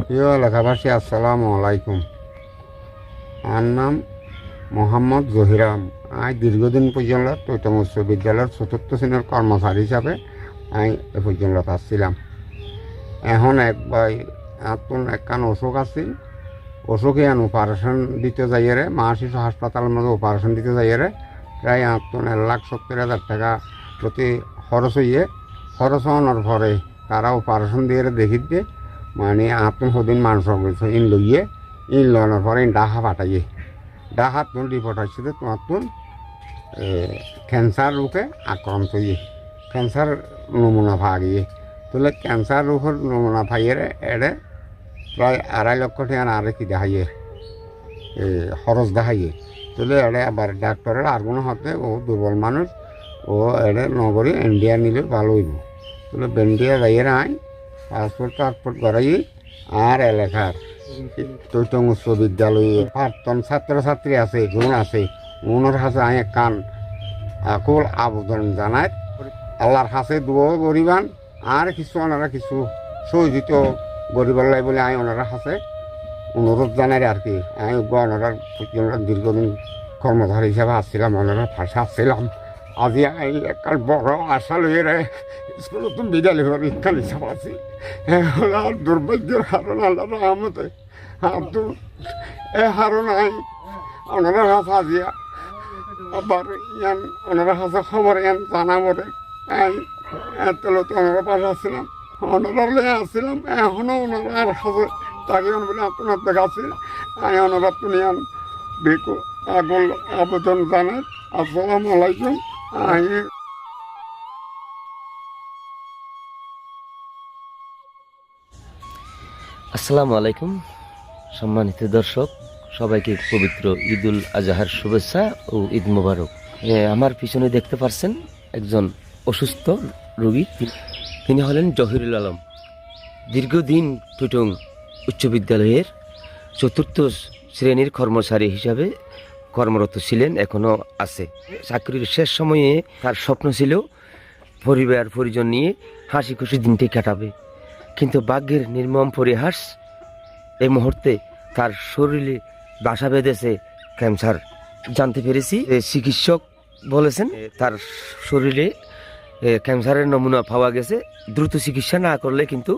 প্রিয় এলাকাবাসী আসসালামু আলাইকুম আমার নাম মোহাম্মদ জহিরাম আই দীর্ঘদিন পর্যন্ত টৈতম উচ্চ বিদ্যালয়ের চতুর্থ শ্রেণির কর্মচারী হিসাবে আমি এ পর্যন্ত আসছিলাম। এখন একবার আতুন একখান অসুখ আছিল অসুখে আন অপারেশন দিতে যাইয়ারে, মা শিশু হাসপাতালের মধ্যে অপারেশন দিতে যাইয়ারে। প্রায় আতুন এক লাখ সত্তর হাজার টাকা প্রতি খরচ হইয়ে, খরচ হওয়ার পরে তারা অপারেশন দিয়ে দেখি দিয়ে মানে আতুন সদিন মানুষ ইন লইয়ে, ইন লওয়ার পরে ইন ডাহা পাঠাইয়ে। ডাহাত তুন রিপোর্ট আসছে যে তোমার তুন ক্যান্সার রোগে আক্রান্ত ইয়ে ক্যান্সার নমুনা ভা গিয়ে তাহলে ক্যান্সার রোগের নমুনা ভাইয়ের এড়ে প্রায় আড়াই লক্ষ টাকা আরে কি দেখাইয়ে খরচ দেখাইয়ে। তাহলে এড়ে আবার ডাক্তারের আর কোনো হতে ও দুর্বল মানুষ ও এড়ে নগরী ইন্ডিয়া নিলে ভালো হইব। তাহলে বেন্ডিয়া যাইয়ে আই পাসপোর্ট টাসপোর্ট করাই আর এলাকার চৈতন্য উচ্চ বিদ্যালয়ে প্রাক্তন ছাত্রছাত্রী আছে, গুণ আছে। ওনার কাছে আমি কান আকুল আবেদন জানাই আল্লাহর কাছে দুয়ো গরিবান আর কিছু ওনারা কিছু সহযোগিত গরিবার লাই বলে আমি ওনারা কাছে অনুরোধ জানাই আর কি আমি ওনারা দীর্ঘদিন কর্মধারী হিসাবে আসছিলাম ওনারা ভাষা আসছিলাম আজি আমি একটা বড় আশা লইয়ে রে স্কুলত বিদ্যালয় পরীক্ষা হিসাব আছি এখন আর দুর্ভাগ্যের কারণ আল্লাহ রহমতে তো এ হারণ আই ওনারা হাসা দিয়া আবার ইয়ান ওনারা হাসা খবর ইয়ান জানা মরে আই এতলো তো ওনারা পাশে আসছিলাম ওনারা লয়ে আসছিলাম এখনও ওনারা আর হাসে তাকে বলে আপনার দেখাচ্ছি আই ওনারা তুমি ইয়ান বেকু আগল আবেদন জানাই আসসালামু আলাইকুম। আসসালামু আলাইকুম, সম্মানিত দর্শক, সবাইকে পবিত্র ঈদুল আজহার শুভেচ্ছা ও ঈদ মোবারক। আমার পিছনে দেখতে পাচ্ছেন একজন অসুস্থ রোগী। তিনি হলেন জহিরুল আলম। দীর্ঘদিন টুটুং উচ্চ বিদ্যালয়ের চতুর্থ শ্রেণির কর্মচারী হিসাবে কর্মরত ছিলেন এখনও আছে। চাকরির শেষ সময়ে তার স্বপ্ন ছিল পরিবার, পরিজন নিয়ে হাসি খুশি দিনটি কাটাবে। কিন্তু ভাগ্যের নির্মম পরিহাস এই মুহূর্তে তার শরীরে বাসা বেঁধেছে ক্যান্সার। জানতে পেরেছি চিকিৎসক বলেছেন, তার শরীরে ক্যান্সারের নমুনা পাওয়া গেছে। দ্রুত চিকিৎসা না করলে কিন্তু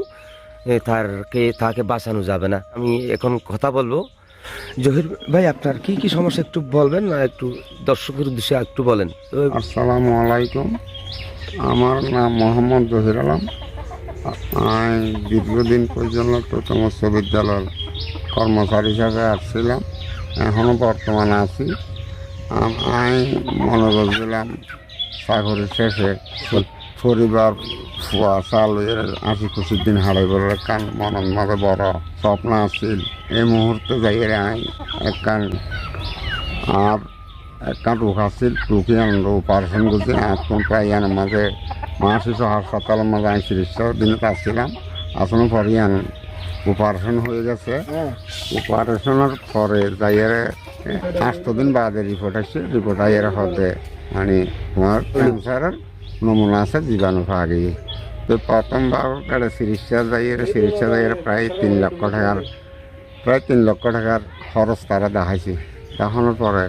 তারকে, তাকে বাঁচানো যাবে না। আমি এখন কথা বলব জহির ভাই, আপনার কি কি সমস্যা একটু বলবেন না, একটু দর্শকের উদ্দেশ্যে একটু বলেন? আসসালামু আলাইকুম। আমার নাম মোহাম্মদ জহির আলম। আমি দীর্ঘদিন পর্যন্ত প্রথম উচ্চ বিদ্যালয়ের কর্মচারী হিসাবে আসছিলাম। এখনও বর্তমানে আছি। আমি মনে দিলাম চাকরি শেষে। পরিবার, ফুয়া আশি পঁচিশ দিন হারাই বলে কান মনের মধ্যে বড় স্বপ্ন আছিল। এই মুহূর্তে আমি একখান আর একটা রোগ আছিল রোগী আমরা অপারেশন করছি এখন প্রায় ইয়ার মাঝে। মা শিশু হাসপাতালের মাঝে আমি চিকিৎসা দিনে আসছিলাম আসলে পরে ইয়ান অপারেশন হয়ে গেছে। অপারেশনের পরে যাইয়ারে আষ্ট দিন বাদে রিপোর্ট আসছে রিপোর্ট আইয়ারে হতে মানে তোমার ক্যান্সারের নমুনা আছে, জীবাণু পাওয়া গিয়ে তো প্রথমবার একটা চিকিৎসা যাইয়ারে চিকিৎসা যাইয়ারে প্রায় তিন লক্ষ টাকার প্রায় তিন লক্ষ টাকার খরচ তারা দেখাইছে দেখানোর পরে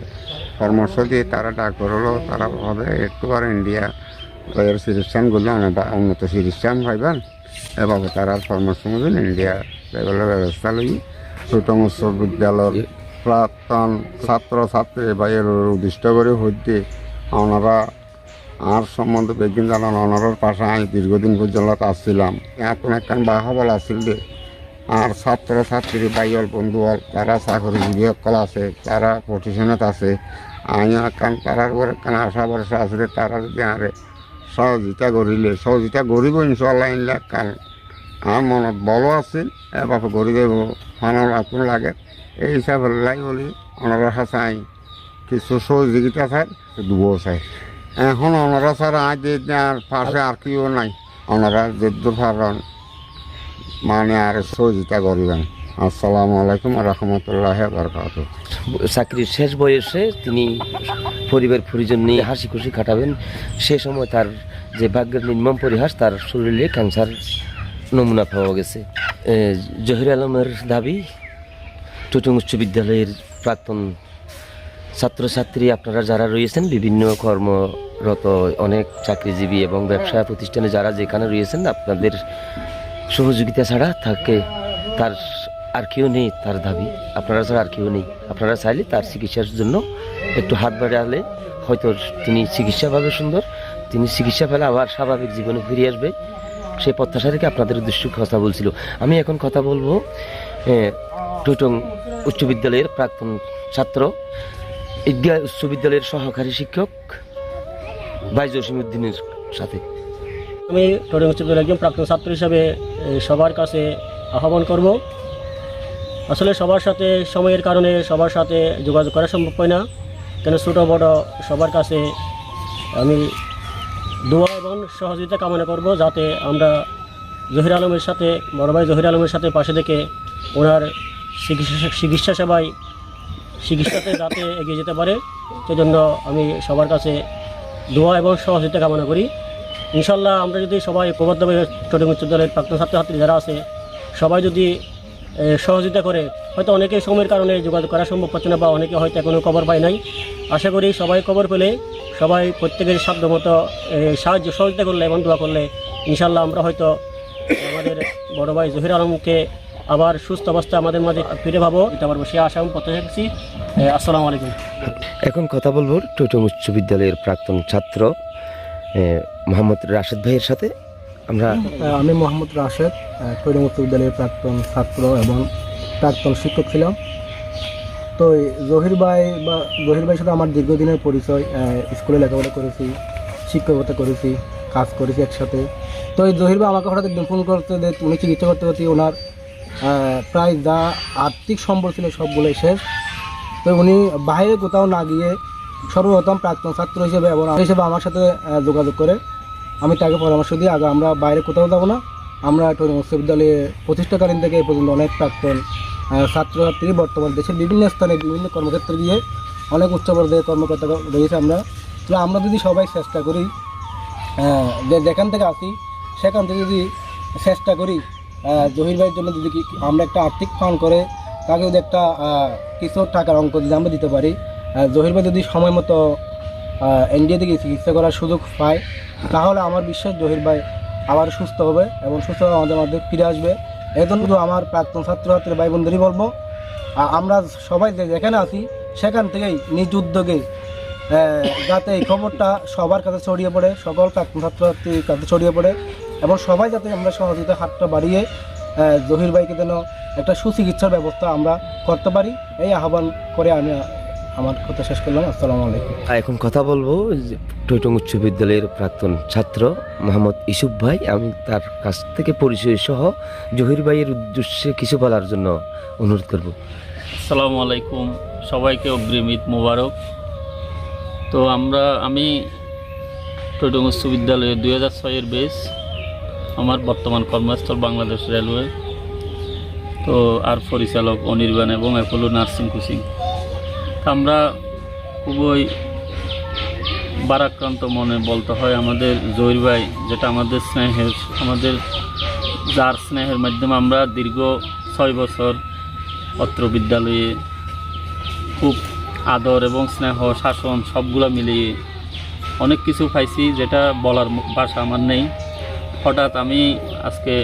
পরামর্শ দিয়ে তারা ডাক্তার হলো তারা ভাবে একটু আর ইন্ডিয়া এর চিকিৎসানগুলো উন্নত চিকিৎসান পাইবেন এভাবে তারা পরামর্শ মতন ইন্ডিয়া লেভেলের ব্যবস্থা লই ছোট উচ্চ বিদ্যালয়ের প্রাক্তন ছাত্র ছাত্রী বা এর উদ্দিষ্ট করে হইতে ওনারা আর সম্বন্ধে বেগিন জানান ওনার পাশে আমি দীর্ঘদিন পর্যন্ত আসছিলাম। এখন একখান বাহবল আসছিল যে আর ছাত্র ছাত্রী বাইল বন্ধু তারা চাকরিজীবী সকল আছে, তারা প্রতিষ্ঠানত আছে। আমি কারণ তারার উপরে কারণ আশা ভরসা আছে তারা যদি আরে সহযোগিতা করিলে, সহযোগিতা করিব ইনশাল্লাহ ইনলা কারণ আমার মনত বলো আছিল এবার গরিবে ফানার আপন লাগে। এই হিসাবে লাই বলি ওনারা আমি কিছু সহযোগিতা চাই দুবো চাই। এখন ওনারা ছাড়া আজ আর পাশে আর কেউ নাই। ওনারা যুদ্ধ পারেন মানে আর সহযোগিতা করবেন। আসসালামু আলাইকুম রহমতুল্লাহ বরকাত চাকরির শেষ বয়সে তিনি পরিবার পরিজন নিয়ে হাসি খুশি কাটাবেন। সে সময় তার যে ভাগ্যের নির্মম পরিহাস, তার শরীরে ক্যান্সার নমুনা পাওয়া গেছে। জহির আলমের দাবি টুটুং উচ্চ বিদ্যালয়ের প্রাক্তন ছাত্রছাত্রী আপনারা যারা রয়েছেন, বিভিন্ন কর্মরত অনেক চাকরিজীবী এবং ব্যবসা প্রতিষ্ঠানে যারা যেখানে রয়েছেন, আপনাদের সহযোগিতা ছাড়া থাকে, তার আর কেউ নেই তার দাবি। আপনারা ছাড়া আর কেউ নেই। আপনারা চাইলে তার চিকিৎসার জন্য একটু হাত বাড়ালে হয়তো তিনি চিকিৎসা পাবে সুন্দর, তিনি চিকিৎসা পেলে আবার স্বাভাবিক জীবনে ফিরে আসবে। সেই প্রত্যাশা রেখে আপনাদের উদ্দেশ্য কথা বলছিল। আমি এখন কথা বলব টুটং উচ্চ বিদ্যালয়ের প্রাক্তন ছাত্র ঈদগাহ উচ্চ বিদ্যালয়ের সহকারী শিক্ষক ভাই জসিমুদ্দিনের সাথে। আমি টোরিং উচ্চ বিদ্যালয়ের একজন প্রাক্তন ছাত্র হিসাবে সবার কাছে আহ্বান করব। আসলে সবার সাথে সময়ের কারণে সবার সাথে যোগাযোগ করা সম্ভব হয় না। কেন ছোটো বড় সবার কাছে আমি দোয়া এবং সহযোগিতা কামনা করব যাতে আমরা জহির আলমের সাথে, বড় ভাই জহির আলমের সাথে পাশে থেকে ওনার চিকিৎসা চিকিৎসা সেবায় চিকিৎসাতে যাতে এগিয়ে যেতে পারে, সেজন্য আমি সবার কাছে দোয়া এবং সহযোগিতা কামনা করি। ইনশাল্লাহ আমরা যদি সবাই ঐক্যবদ্ধভাবে উচ্চ দলের প্রাক্তন ছাত্রছাত্রী যারা আছে, সবাই যদি সহযোগিতা করে, হয়তো অনেকে সময়ের কারণে যোগাযোগ করা সম্ভব হচ্ছে না বা অনেকে হয়তো এখনও খবর পায় নাই। আশা করি সবাই খবর পেলে, সবাই প্রত্যেকের সাধ্যমতো সাহায্য, সহযোগিতা করলে এবং দোয়া করলে ইনশাল্লাহ আমরা হয়তো আমাদের বড় ভাই জহির আলমকে আবার সুস্থ অবস্থা আমাদের মাঝে ফিরে পাবো এটা পারব সে আশা আমি প্রত্যাশা করছি। আসসালামু আলাইকুম। এখন কথা বলব টুটুং উচ্চ বিদ্যালয়ের প্রাক্তন ছাত্র মোহাম্মদ রাশেদ ভাইয়ের সাথে। আমরা আমি মোহাম্মদ রাশেদ কৈরম উচ্চ বিদ্যালয়ের প্রাক্তন ছাত্র এবং প্রাক্তন শিক্ষক ছিলাম। তো জহির ভাই বা জহির ভাইয়ের সাথে আমার দীর্ঘদিনের পরিচয় স্কুলে লেখাপড়া করেছি শিক্ষকতা করেছি কাজ করেছি একসাথে। তো এই জহির ভাই আমাকে হঠাৎ একদিন ফোন করতে উনি চিকিৎসা করতে করতে ওনার প্রায় যা আর্থিক সম্বল ছিল সবগুলোই শেষ। তো উনি বাইরে কোথাও না গিয়ে সর্বপ্রথম প্রাক্তন ছাত্র হিসেবে এবং হিসেবে আমার সাথে যোগাযোগ করে আমি তাকে পরামর্শ দিই, আগে আমরা বাইরে কোথাও যাব না। আমরা টরি বিশ্ববিদ্যালয়ে প্রতিষ্ঠাকালীন থেকে এই পর্যন্ত অনেক প্রাক্তন ছাত্রছাত্রী বর্তমান দেশের বিভিন্ন স্থানে বিভিন্ন কর্মক্ষেত্রে গিয়ে অনেক উচ্চ পর্যায়ে কর্মকর্তা রয়েছে আমরা। তো আমরা যদি সবাই চেষ্টা করি যে যেখান থেকে আসি, সেখান থেকে যদি চেষ্টা করি জহির ভাইয়ের জন্য যদি আমরা একটা আর্থিক ফান্ড করে তাকে যদি একটা কিছু টাকার অঙ্ক যদি আমরা দিতে পারি জহির ভাই যদি সময় মতো এনডিএ থেকে চিকিৎসা করার সুযোগ পায়, তাহলে আমার বিশ্বাস জহির ভাই আবার সুস্থ হবে এবং সুস্থ আমাদের মধ্যে ফিরে আসবে। এই জন্য শুধু আমার প্রাক্তন ছাত্রছাত্রী ভাই বোনদেরই বলব আমরা সবাই যে যেখানে আছি, সেখান থেকেই নিজ উদ্যোগে যাতে এই খবরটা সবার কাছে ছড়িয়ে পড়ে, সকল প্রাক্তন ছাত্রছাত্রীর কাছে ছড়িয়ে পড়ে। এবং সবাই যাতে আমরা সহযোগিতা হাতটা বাড়িয়ে জহির ভাইকে যেন একটা সুচিকিৎসার ব্যবস্থা আমরা করতে পারি এই আহ্বান করে আমি আমার কথা শেষ করলাম। আসসালামু আলাইকুম। এখন কথা বলব যে টৈটং উচ্চ বিদ্যালয়ের প্রাক্তন ছাত্র মোহাম্মদ ইসুফ ভাই। আমি তার কাছ থেকে পরিচয় সহ জহির ভাইয়ের উদ্দেশ্যে কিছু বলার জন্য অনুরোধ করব। আসসালামু আলাইকুম। সবাইকে অগ্রিম ঈদ মোবারক। তো আমরা আমি টৈটং উচ্চ বিদ্যালয়ে দুই হাজার ছয়ের বেস আমার বর্তমান কর্মস্থল বাংলাদেশ রেলওয়ে। তো আর পরিচালক অনির্বাণ এবং অ্যাপোলো নার্সিং কোচিং। আমরা খুবই বারাক্রান্ত মনে বলতে হয় আমাদের জহির ভাই, যেটা আমাদের স্নেহের, আমাদের যার স্নেহের মাধ্যমে আমরা দীর্ঘ ছয় বছর অত্র বিদ্যালয়ে খুব আদর এবং স্নেহ, শাসন সবগুলো মিলিয়ে অনেক কিছু পাইছি যেটা বলার ভাষা আমার নেই। হঠাৎ আমি আজকে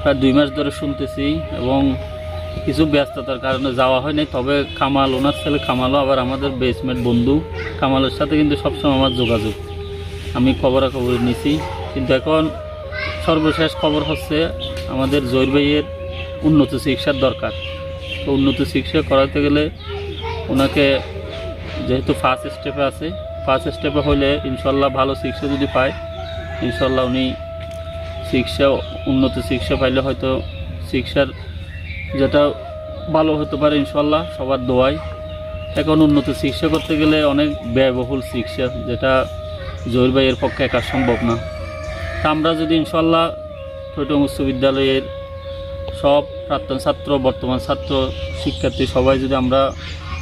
প্রায় দুই মাস ধরে শুনতেছি এবং কিছু ব্যস্ততার কারণে যাওয়া হয়নি। তবে কামাল, ওনার ছেলে কামালও আবার আমাদের বেসমেন্ট বন্ধু। কামালের সাথে কিন্তু সবসময় আমার যোগাযোগ। আমি খবরাখবর নিছি। কিন্তু এখন সর্বশেষ খবর হচ্ছে আমাদের জৈর ভাইয়ের উন্নত চিকিৎসার দরকার। তো উন্নত চিকিৎসা করাতে গেলে ওনাকে যেহেতু ফার্স্ট স্টেপে আছে ফার্স্ট স্টেপে হলে ইনশাল্লাহ ভালো চিকিৎসা যদি পায়, ইনশাল্লাহ উনি চিকিৎসা উন্নত চিকিৎসা পাইলে হয়তো চিকিৎসার যেটা ভালো হতে পারে ইনশাল্লাহ, সবার দোয়াই। এখন উন্নত চিকিৎসা করতে গেলে অনেক ব্যয়বহুল চিকিৎসা যেটা জহির ভাইয়ের পক্ষে একা সম্ভব না। তা আমরা যদি ইনশাল্লাহ উচ্চ বিদ্যালয়ের সব প্রাক্তন ছাত্র, বর্তমান ছাত্র, শিক্ষার্থী সবাই যদি আমরা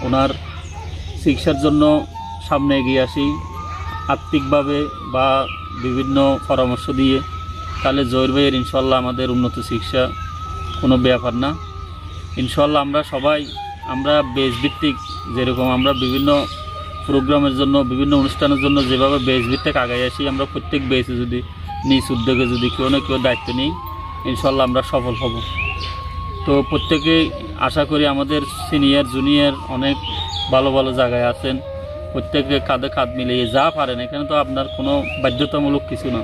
ওনার চিকিৎসার জন্য সামনে এগিয়ে আসি আর্থিকভাবে বা বিভিন্ন পরামর্শ দিয়ে তাহলে জহির ভাইয়ের ইনশাল্লাহ আমাদের উন্নত চিকিৎসা কোনো ব্যাপার না। ইনশাল্লাহ আমরা সবাই, আমরা বেশ ভিত্তিক যেরকম আমরা বিভিন্ন প্রোগ্রামের জন্য, বিভিন্ন অনুষ্ঠানের জন্য যেভাবে বেশ ভিত্তিক আগাই আসি, আমরা প্রত্যেক বেসে যদি নিজ উদ্যোগে যদি কেউ না কেউ দায়িত্ব নিই, ইনশাল্লাহ আমরা সফল হব। তো প্রত্যেকেই আশা করি আমাদের সিনিয়র জুনিয়র অনেক ভালো ভালো জায়গায় আছেন। প্রত্যেকে কাঁধে কাঁধ মিলিয়ে যা পারেন, এখানে তো আপনার কোনো বাধ্যতামূলক কিছু না।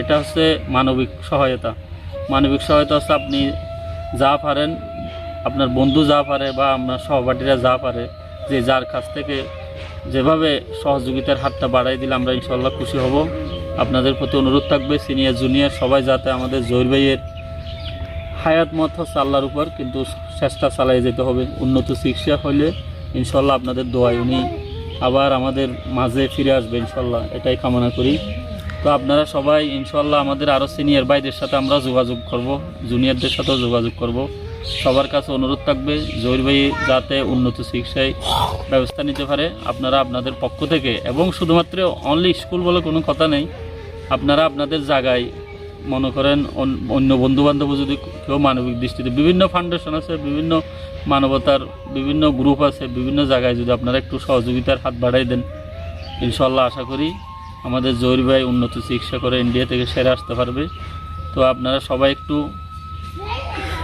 এটা হচ্ছে মানবিক সহায়তা। মানবিক সহায়তা হচ্ছে আপনি যা পারেন, আপনার বন্ধু যা পারে বা আপনার সহপাঠীরা যা পারে, যে যার কাছ থেকে যেভাবে সহযোগিতার হাতটা বাড়াই দিলে আমরা ইনশাল্লাহ খুশি হব। আপনাদের প্রতি অনুরোধ থাকবে, সিনিয়র, জুনিয়র, সবাই যাতে আমাদের জহির ভাইয়ের হায়াত মত হচ্ছে আল্লাহর উপর, কিন্তু চেষ্টা চালিয়ে যেতে হবে। উন্নত চিকিৎসা হলে ইনশাল্লাহ আপনাদের দোয়ায় উনি আবার আমাদের মাঝে ফিরে আসবে ইনশাল্লাহ, এটাই কামনা করি। তো আপনারা সবাই ইনশাল্লাহ আমাদের আরও সিনিয়র ভাইদের সাথে আমরা যোগাযোগ করব জুনিয়রদের সাথেও যোগাযোগ করব। সবার কাছে অনুরোধ থাকবে, জহির ভাই যাতে উন্নত চিকিৎসায় ব্যবস্থা নিতে পারে, আপনারা আপনাদের পক্ষ থেকে, এবং শুধুমাত্র অনলি স্কুল বলে কোনো কথা নেই, আপনারা আপনাদের জায়গায় মনে করেন, অন- অন্য বন্ধু বান্ধব যদি কেউ মানবিক দৃষ্টিতে, বিভিন্ন ফাউন্ডেশন আছে, বিভিন্ন মানবতার বিভিন্ন গ্রুপ আছে, বিভিন্ন জায়গায় যদি আপনারা একটু সহযোগিতার হাত বাড়াই দেন ইনশাল্লাহ আশা করি আমাদের জহির ভাই উন্নত চিকিৎসা করে ইন্ডিয়া থেকে সেরে আসতে পারবে। তো আপনারা সবাই একটু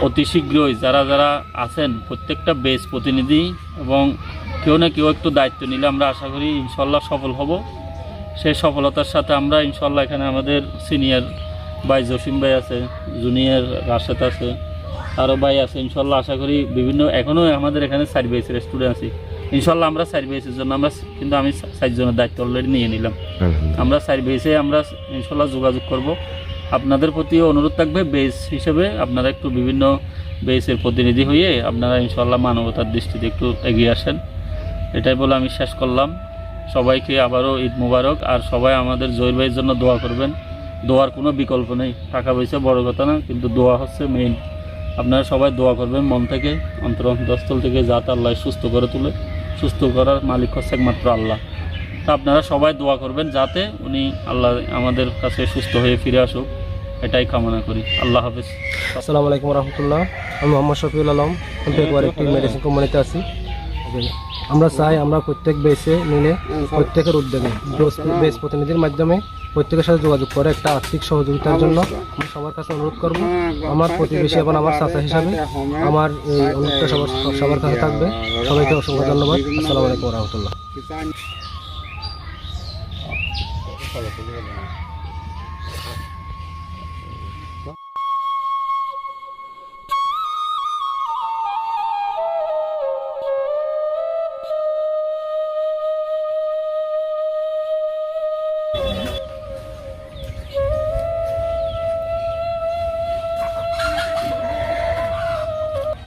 অতি শীঘ্রই যারা যারা আছেন, প্রত্যেকটা বেস প্রতিনিধি এবং কেউ না কেউ একটু দায়িত্ব নিলে আমরা আশা করি ইনশাল্লাহ সফল হব। সেই সফলতার সাথে আমরা ইনশাল্লাহ এখানে আমাদের সিনিয়র ভাই জসিম ভাই আছে জুনিয়র রাশেদ আছে আরও ভাই আছে ইনশাল্লাহ আশা করি বিভিন্ন এখনও আমাদের এখানে সাইড বেসের স্টুডেন্ট আছি। ইনশাল্লাহ আমরা সাইড বেসের জন্য আমরা কিন্তু আমি সাইজনের দায়িত্ব অলরেডি নিয়ে নিলাম। আমরা সাইড বেসে আমরা ইনশাল্লাহ যোগাযোগ করব। আপনাদের প্রতি অনুরোধ থাকবে বেস হিসেবে আপনারা একটু বিভিন্ন বেসের প্রতিনিধি হয়ে আপনারা ইনশাল্লাহ মানবতার দৃষ্টিতে একটু এগিয়ে আসেন। এটাই বলে আমি শেষ করলাম। সবাইকে আবারও ঈদ মুবারক আর সবাই আমাদের জহির ভাইয়ের জন্য দোয়া করবেন। দোয়ার কোনো বিকল্প নেই। টাকা পয়সা বড় কথা না, কিন্তু দোয়া হচ্ছে মেইন আপনারা সবাই দোয়া করবেন মন থেকে, অন্তর অন্তঃস্থল থেকে, যাতে আল্লাহ সুস্থ করে তুলে। সুস্থ করার মালিক হচ্ছে একমাত্র আল্লাহ। তা আপনারা সবাই দোয়া করবেন যাতে উনি আল্লাহ আমাদের কাছে সুস্থ হয়ে ফিরে আসুক। এটাই কামনা করি। আল্লাহ হাফিজ। আসসালামু আলাইকুম রহমতুল্লাহ। আমি মোহাম্মদ শফিউল আলম একটি মেডিসিন কোম্পানিতে আছি। আমরা চাই আমরা প্রত্যেক বেসে মিলে প্রত্যেকের উদ্যোগে বেস প্রতিনিধির মাধ্যমে প্রত্যেকের সাথে যোগাযোগ করে একটা আর্থিক সহযোগিতার জন্য আমি সবার কাছে অনুরোধ করব। আমার প্রতিবেশী এবং আমার চাচা হিসাবে আমার এই অনুরোধটা সবার সবার কাছে থাকবে। সবাইকে অসংখ্য ধন্যবাদ। আসসালামু আলাইকুম রহমতুল্লাহ।